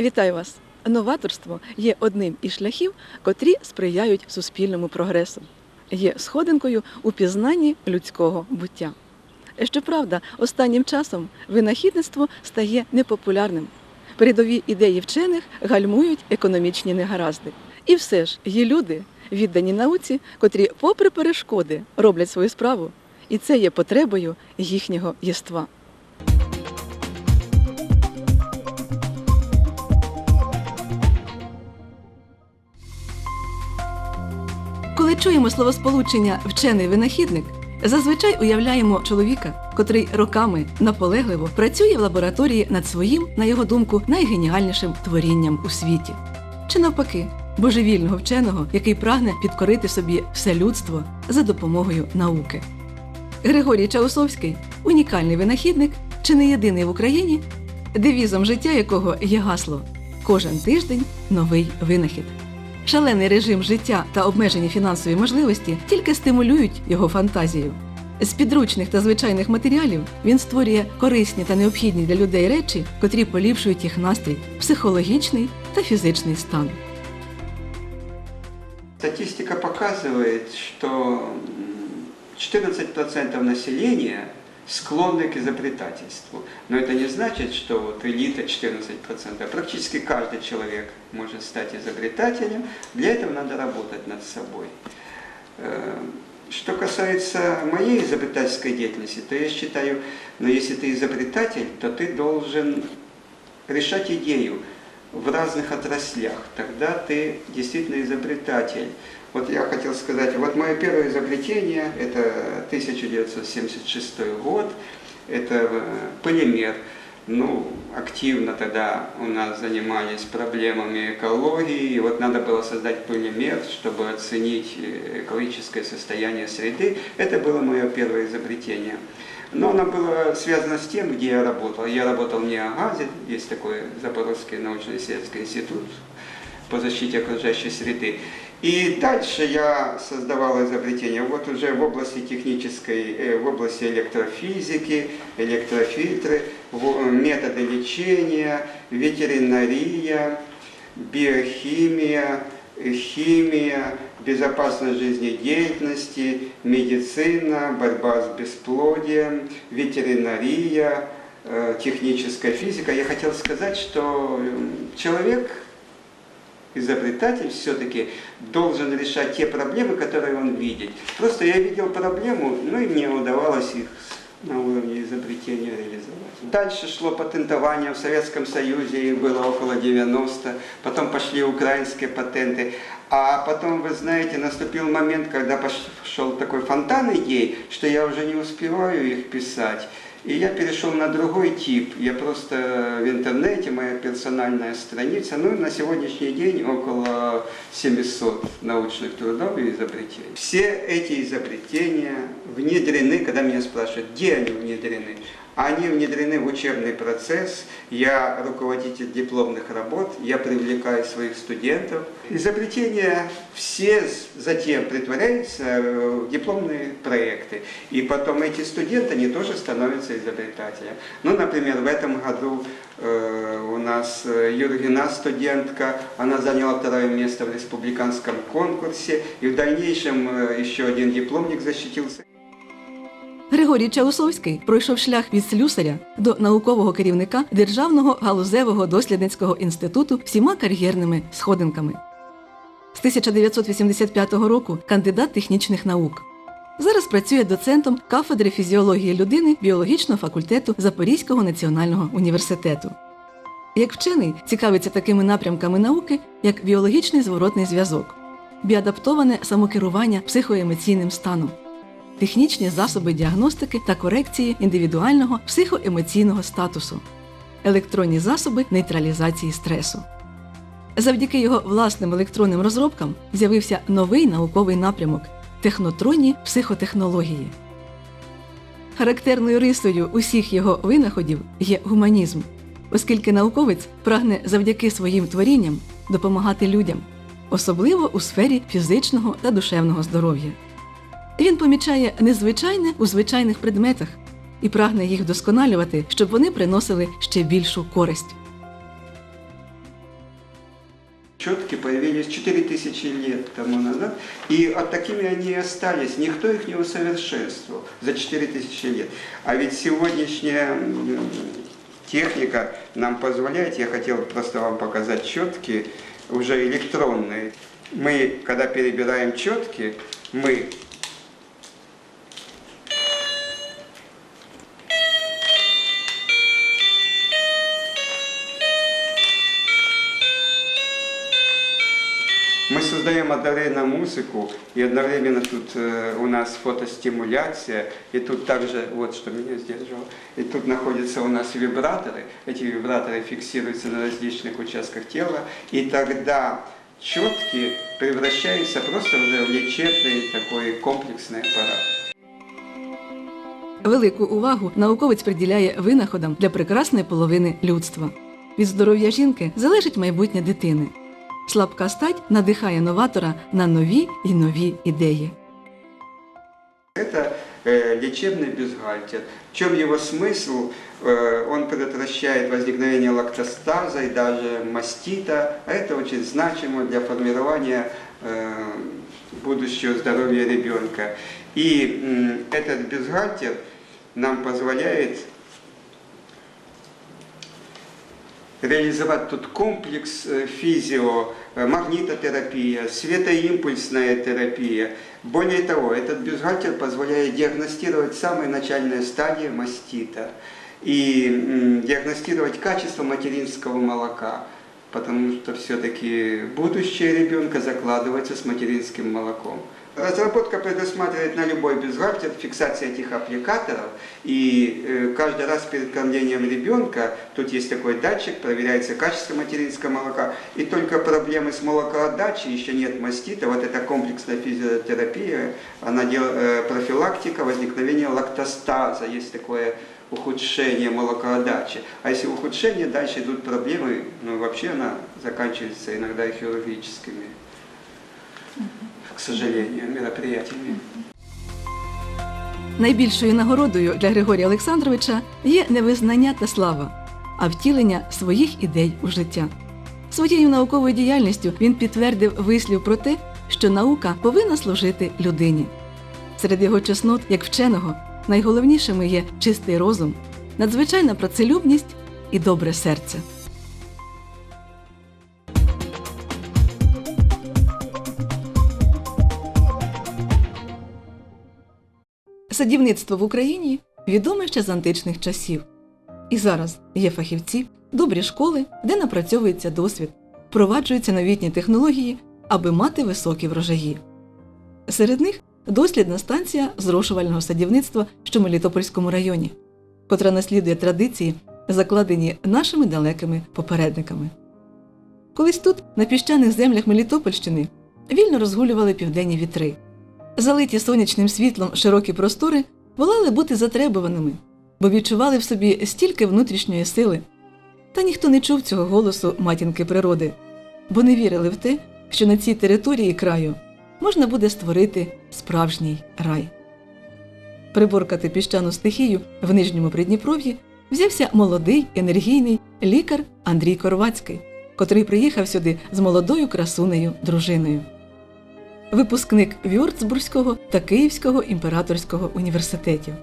Вітаю вас! Новаторство є одним із шляхів, котрі сприяють суспільному прогресу, є сходинкою у пізнанні людського буття. Щоправда, останнім часом винахідництво стає непопулярним. Передові ідеї вчених гальмують економічні негаразди. І все ж є люди, віддані науці, котрі, попри перешкоди, роблять свою справу, і це є потребою їхнього єства. Чуємо словосполучення вчений винахідник, зазвичай уявляємо чоловіка, котрий роками наполегливо працює в лабораторії над своїм, на його думку, найгеніальнішим творінням у світі. Чи навпаки, божевільного вченого, який прагне підкорити собі все людство за допомогою науки. Григорій Чаусовський унікальний винахідник, чи не єдиний в Україні, девізом життя якого є гасло Кожен тиждень новий винахід. Шалений режим життя та обмежені фінансові можливості тільки стимулюють його фантазію. З підручних та звичайних матеріалів він створює корисні та необхідні для людей речі, котрі поліпшують їх настрій, психологічний та фізичний стан. Статистика что м, 14% населения склонны к изобретательству. Но это не значит, что вот элита 14%. Практически каждый человек может стать изобретателем. Для этого надо работать над собой. Э, Что касается моей изобретательской деятельности, то я считаю, но если ты изобретатель, то ты должен решать идею в разных отраслях. Тогда ты действительно изобретатель. Вот я хотел сказать, вот мое первое изобретение, это 1976 год, это э, полимер. Ну, активно тогда у нас занимались проблемами экологии, и вот надо было создать полимер, чтобы оценить э, экологическое состояние среды. Это было мое первое изобретение. Но оно было связано с тем, где я работал. Я работал в НИАГАЗе, есть такой Запорожский научно-исследовательский институт по защите окружающей среды. И дальше я создавал изобретения вот уже в области технической, э, в области электрофизики, электрофильтры, в- методы лечения, ветеринария, биохимия, э, химия, безопасность жизнедеятельности, медицина, борьба с бесплодием, ветеринария, э, техническая физика. Я хотел сказать, что человек изобретатель все-таки должен решать те проблемы, которые он видит. Просто я видел проблему, ну и мне удавалось их на уровне изобретения реализовать. Дальше шло патентование в Советском Союзе, их было около 90, потом пошли украинские патенты. А потом, вы знаете, наступил момент, когда пошел такой фонтан идей, что я уже не успеваю их писать. И я перешел на другой тип. Я просто в интернете, моя персональная страница, ну на сегодняшний день около 700 научных трудов и изобретений. Все эти изобретения внедрены, когда меня спрашивают, где они внедрены, они внедрены в учебный процесс. Я руководитель дипломных работ, я привлекаю своих студентов. Изобретения все затем притворяются э, в дипломные проекты. И потом эти студенты, они тоже становятся изобретателями. Ну, например, в этом году э, у нас э, Юргина студентка, она заняла второе место в республиканском конкурсе. И в дальнейшем еще один дипломник защитился. Григорій Чаусовський пройшов шлях від слюсаря до наукового керівника Державного галузевого дослідницького інституту всіма кар'єрними сходинками. З 1985 року кандидат технічних наук. Зараз працює доцентом кафедри фізіології людини біологічного факультету Запорізького національного університету. Як вчений цікавиться такими напрямками науки, як біологічний зворотний зв'язок, біадаптоване самокерування психоемоційним станом, технічні засоби діагностики та корекції індивідуального психоемоційного статусу, електронні засоби нейтралізації стресу. Завдяки його власним електронним розробкам з'явився новий науковий напрямок технотронні психотехнології. Характерною рисою усіх його винаходів є гуманізм, оскільки науковець прагне завдяки своїм творінням допомагати людям, особливо у сфері фізичного та душевного здоров'я. Він помічає незвичайне у звичайних предметах і прагне їх вдосконалювати, щоб вони приносили ще більшу користь. Четки появились 4000 лет тому назад, и от такими они и остались. Никто их не усовершенствовал за 4000 лет. А ведь сегодняшняя м, техника нам позволяет, я хотел просто вам показать четки, уже электронные. Мы, когда перебираем четки, мы Мы создаем одновременно музыку, и одновременно тут э, у нас фотостимуляция, и тут также, вот что меня сдерживало, и тут находятся у нас вибраторы, эти вибраторы фиксируются на различных участках тела, и тогда четки превращаются просто уже в лечебный такой комплексный аппарат. Велику увагу науковець приділяє винаходам для прекрасної половини людства. Від здоров'я жінки залежить майбутнє дитини. Слабка стать надихає новатора на нові і нові ідеї. Это э, лечебный бюстгальтер. В чем его смысл? Э, он предотвращает возникновение лактостаза и даже мастита. А это очень значимо для формирования э, будущего здоровья ребенка. И м, этот бюстгальтер нам позволяет реализовать тут комплекс э, физио, э, магнитотерапия, светоимпульсная терапия. Более того, этот бюстгальтер позволяет диагностировать самые начальные стадии мастита и м, диагностировать качество материнского молока, потому что все-таки будущее ребенка закладывается с материнским молоком. Разработка предусматривает на любой бюстгальтер фиксацию этих аппликаторов, и э, каждый раз перед кормлением ребенка, тут есть такой датчик, проверяется качество материнского молока, и только проблемы с молокоотдачей, еще нет мастита, вот эта комплексная физиотерапия, она дел, э, профилактика возникновения лактостаза, есть такое ухудшение молокоотдачи. А если ухудшение, дальше идут проблемы, ну вообще она заканчивается иногда и хирургическими, к сожалению, мероприятиями. Найбільшою нагородою для Григорія Олександровича є не визнання та слава, а втілення своїх ідей у життя. Своєю науковою діяльністю він підтвердив вислів про те, що наука повинна служити людині. Серед його чеснот, як вченого, найголовнішими є чистий розум, надзвичайна працелюбність і добре серце. Садівництво в Україні відоме ще з античних часів. І зараз є фахівці, добрі школи, де напрацьовується досвід, впроваджуються новітні технології, аби мати високі врожаї. Серед них дослідна станція зрошувального садівництва, що в Мелітопольському районі, котра наслідує традиції, закладені нашими далекими попередниками. Колись тут, на піщаних землях Мелітопольщини, вільно розгулювали південні вітри. Залиті сонячним світлом широкі простори волали бути затребуваними, бо відчували в собі стільки внутрішньої сили. Та ніхто не чув цього голосу матінки природи, бо не вірили в те, що на цій території краю можна буде створити справжній рай. Приборкати піщану стихію в нижньому Придніпров'ї взявся молодий енергійний лікар Андрій Корвацький, котрий приїхав сюди з молодою красунею дружиною випускник Вюрцбурзького та Київського імператорського університетів.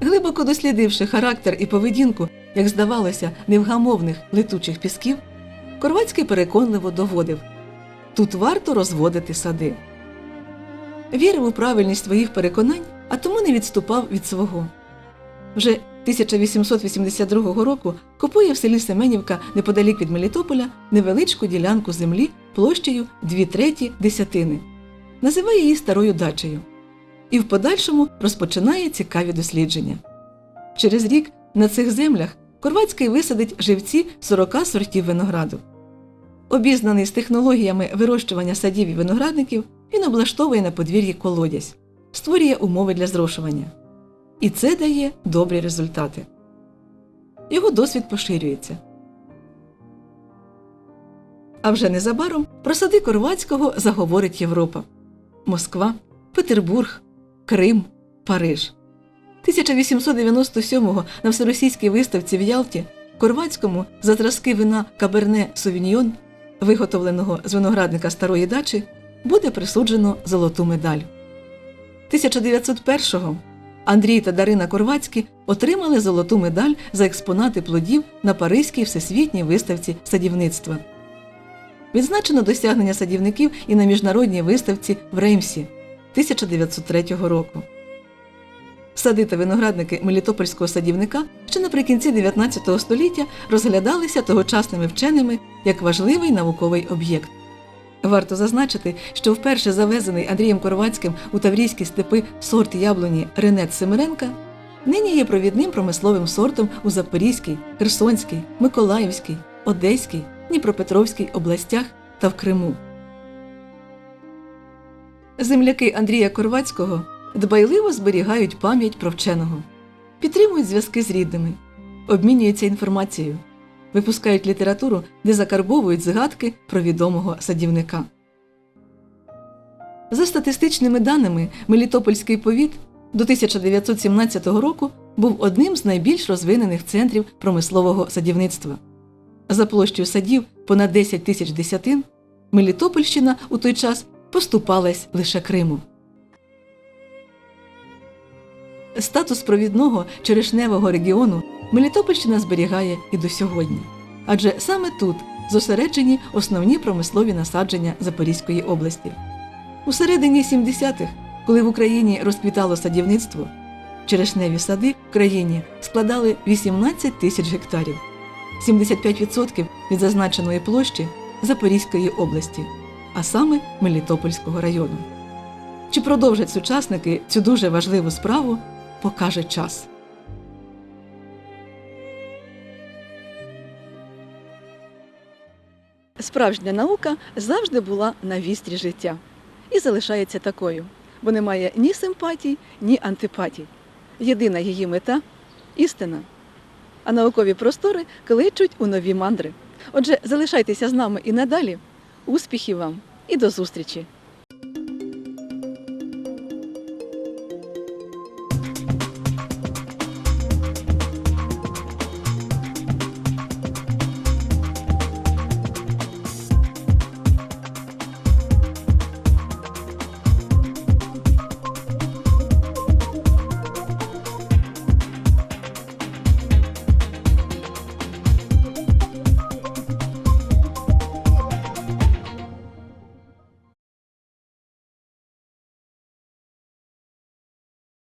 Глибоко дослідивши характер і поведінку, як здавалося, невгамовних летучих пісків, Корвацький переконливо доводив тут варто розводити сади. Вірив у правильність своїх переконань, а тому не відступав від свого. Вже 1882 року купує в селі Семенівка неподалік від Мелітополя невеличку ділянку землі площею 2 треті десятини. Називає її старою дачею. І в подальшому розпочинає цікаві дослідження. Через рік на цих землях Корвацький висадить живці 40 сортів винограду. Обізнаний з технологіями вирощування садів і виноградників, він облаштовує на подвір'ї колодязь, створює умови для зрошування. І це дає добрі результати. Його досвід поширюється. А вже незабаром про сади Корвацького заговорить Європа Москва, Петербург, Крим, Париж. 1897-го на всеросійській виставці в Ялті Корвацькому за зразки вина Каберне Совіньйон виготовленого з виноградника старої дачі, буде присуджено золоту медаль. 1901-го Андрій та Дарина Корвацькі отримали золоту медаль за експонати плодів на Паризькій всесвітній виставці садівництва. Відзначено досягнення садівників і на міжнародній виставці в Реймсі 1903 року. Сади та виноградники Мелітопольського садівника ще наприкінці 19 століття розглядалися тогочасними вченими як важливий науковий об'єкт. Варто зазначити, що вперше завезений Андрієм Корвацьким у Таврійські степи сорт яблуні Ренет Семиренка нині є провідним промисловим сортом у Запорізькій, Херсонській, Миколаївській, Одеській, Дніпропетровській областях та в Криму. Земляки Андрія Корвацького дбайливо зберігають пам'ять про вченого, підтримують зв'язки з рідними, обмінюються інформацією, випускають літературу, де закарбовують згадки про відомого садівника. За статистичними даними, Мелітопольський повіт до 1917 року був одним з найбільш розвинених центрів промислового садівництва. За площею садів понад 10 тисяч десятин Мелітопольщина у той час поступалась лише Криму. Статус провідного черешневого регіону Мелітопольщина зберігає і до сьогодні. Адже саме тут зосереджені основні промислові насадження Запорізької області. У середині 70-х, коли в Україні розквітало садівництво, черешневі сади в країні складали 18 тисяч гектарів, 75% від зазначеної площі Запорізької області, а саме Мелітопольського району. Чи продовжать сучасники цю дуже важливу справу, покаже час. Справжня наука завжди була на вістрі життя і залишається такою, бо немає ні симпатій, ні антипатій. Єдина її мета істина. А наукові простори кличуть у нові мандри. Отже, залишайтеся з нами і надалі. Успіхів вам і до зустрічі!